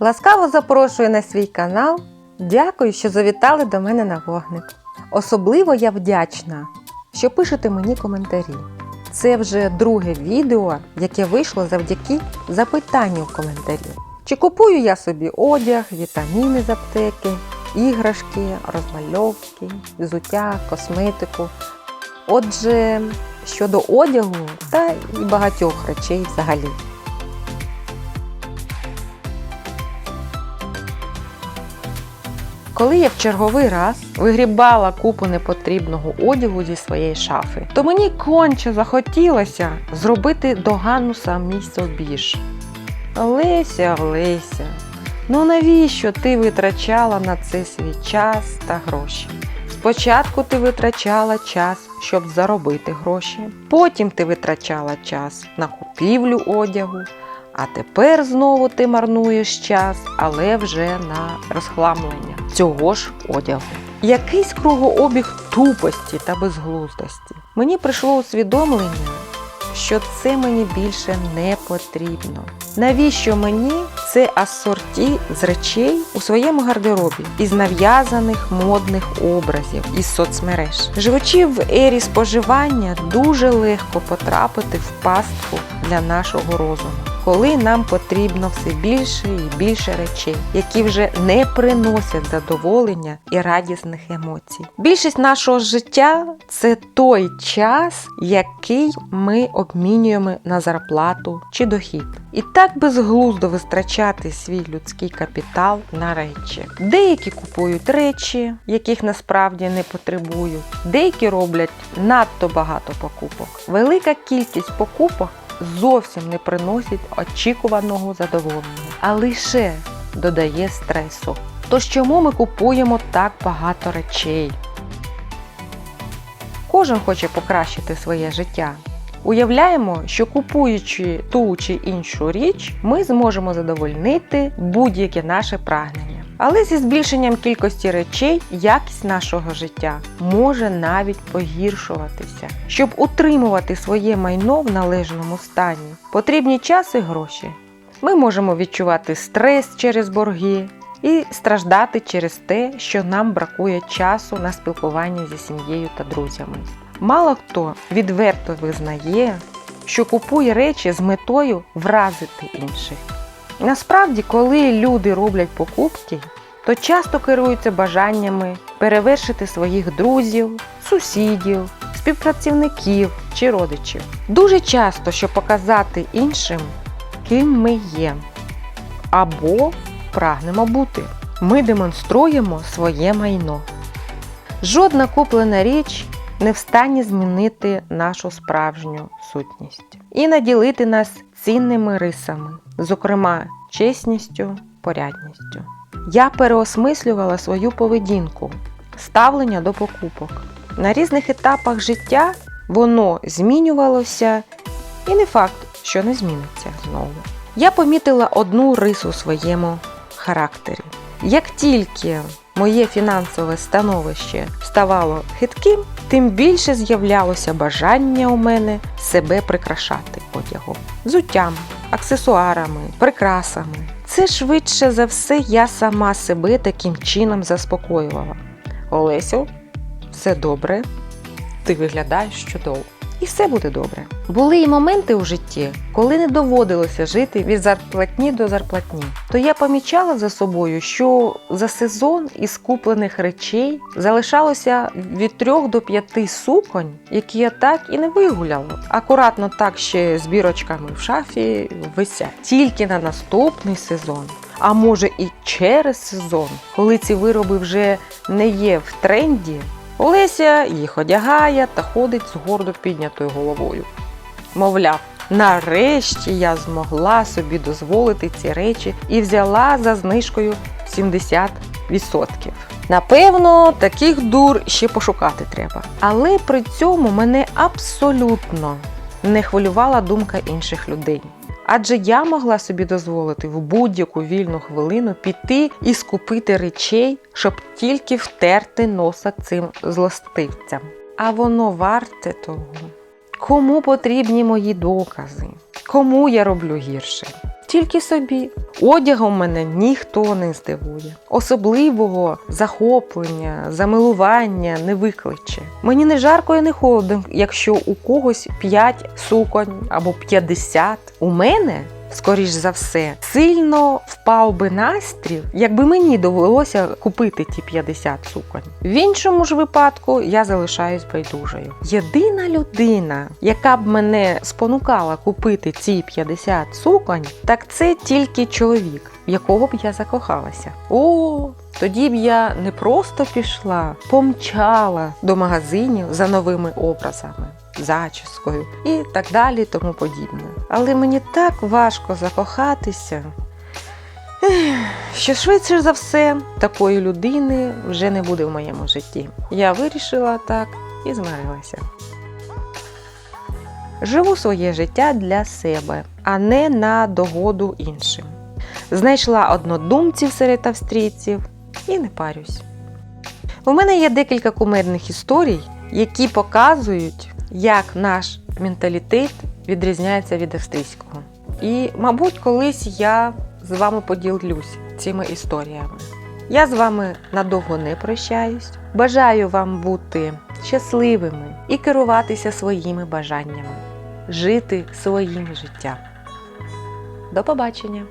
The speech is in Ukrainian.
Ласкаво запрошую на свій канал. Дякую, що завітали до мене на вогник. Особливо я вдячна, що пишете мені коментарі. Це вже друге відео, яке вийшло завдяки запитанню в коментарі. Чи купую я собі одяг, вітаміни з аптеки, іграшки, розмальовки, взуття, косметику. Отже, щодо одягу та і багатьох речей взагалі. Коли я в черговий раз вигрібала купу непотрібного одягу зі своєї шафи, то мені конче захотілося зробити догану самій собі ж. Леся, Леся, ну навіщо ти витрачала на це свій час та гроші? Спочатку ти витрачала час, щоб заробити гроші, потім ти витрачала час на купівлю одягу, а тепер знову ти марнуєш час, але вже на розхламлення цього ж одягу. Якийсь кругообіг тупості та безглуздості. Мені прийшло усвідомлення, що це мені більше не потрібно. Навіщо мені це асорті з речей у своєму гардеробі із нав'язаних модних образів із соцмереж? Живучи в ері споживання, дуже легко потрапити в пастку для нашого розуму. Коли нам потрібно все більше і більше речей, які вже не приносять задоволення і радісних емоцій. Більшість нашого життя це той час, який ми обмінюємо на зарплату чи дохід. І так безглуздо витрачати свій людський капітал на речі. Деякі купують речі, яких насправді не потребують, деякі роблять надто багато покупок. Велика кількість покупок зовсім не приносить очікуваного задоволення, а лише додає стресу. Тож чому ми купуємо так багато речей? Кожен хоче покращити своє життя. Уявляємо, що купуючи ту чи іншу річ, ми зможемо задовольнити будь-яке наше прагнення. Але зі збільшенням кількості речей якість нашого життя може навіть погіршуватися. Щоб утримувати своє майно в належному стані, потрібні час і гроші. Ми можемо відчувати стрес через борги і страждати через те, що нам бракує часу на спілкування зі сім'єю та друзями. Мало хто відверто визнає, що купує речі з метою вразити інших. Насправді, коли люди роблять покупки, то часто керуються бажаннями перевершити своїх друзів, сусідів, співпрацівників чи родичів. Дуже часто, щоб показати іншим, ким ми є або прагнемо бути. Ми демонструємо своє майно. Жодна куплена річ не в стані змінити нашу справжню сутність і наділити нас цінними рисами, зокрема чесністю, порядністю. Я переосмислювала свою поведінку, ставлення до покупок. На різних етапах життя воно змінювалося, і не факт, що не зміниться знову. Я помітила одну рису у своєму характері. Як тільки моє фінансове становище ставало хитким, тим більше з'являлося бажання у мене себе прикрашати одягом, взуттям, аксесуарами, прикрасами. Це швидше за все я сама себе таким чином заспокоювала. Олесю, все добре, ти виглядаєш чудово. І все буде добре. Були і моменти у житті, коли не доводилося жити від зарплатні до зарплатні. То я помічала за собою, що за сезон із куплених речей залишалося від 3 до 5 суконь, які я так і не вигуляла. Акуратно так ще з бірочками в шафі висять. Тільки на наступний сезон. А може і через сезон, коли ці вироби вже не є в тренді, Олеся їх одягає та ходить з гордо піднятою головою. Мовляв, нарешті я змогла собі дозволити ці речі і взяла за знижкою 70%. Напевно, таких дур ще пошукати треба. Але при цьому мене абсолютно не хвилювала думка інших людей. Адже я могла собі дозволити в будь-яку вільну хвилину піти і скупити речей, щоб тільки втерти носа цим злостивцям. А воно варте того. Кому потрібні мої докази? Кому я роблю гірше? Тільки собі. Одягом мене ніхто не здивує. Особливого захоплення, замилування не викличе. Мені не жарко і не холодно, якщо у когось 5 суконь або 50. У мене. Скоріш за все, сильно впав би настрій, якби мені довелося купити ті 50 суконь. В іншому ж випадку я залишаюсь байдужою. Єдина людина, яка б мене спонукала купити ці 50 суконь, так це тільки чоловік, в якого б я закохалася. О, тоді б я не просто пішла, помчала до магазинів за новими образами, зачіскою і так далі, тому подібне. Але мені так важко закохатися, що швидше за все такої людини вже не буде в моєму житті. Я вирішила так і змирилася. Живу своє життя для себе, а не на догоду іншим. Знайшла однодумців серед австрійців і не парюсь. У мене є декілька кумедних історій, які показують, як наш менталітет відрізняється від австрійського. І, мабуть, колись я з вами поділюсь цими історіями. Я з вами надовго не прощаюсь. Бажаю вам бути щасливими і керуватися своїми бажаннями, жити своїм життям. До побачення!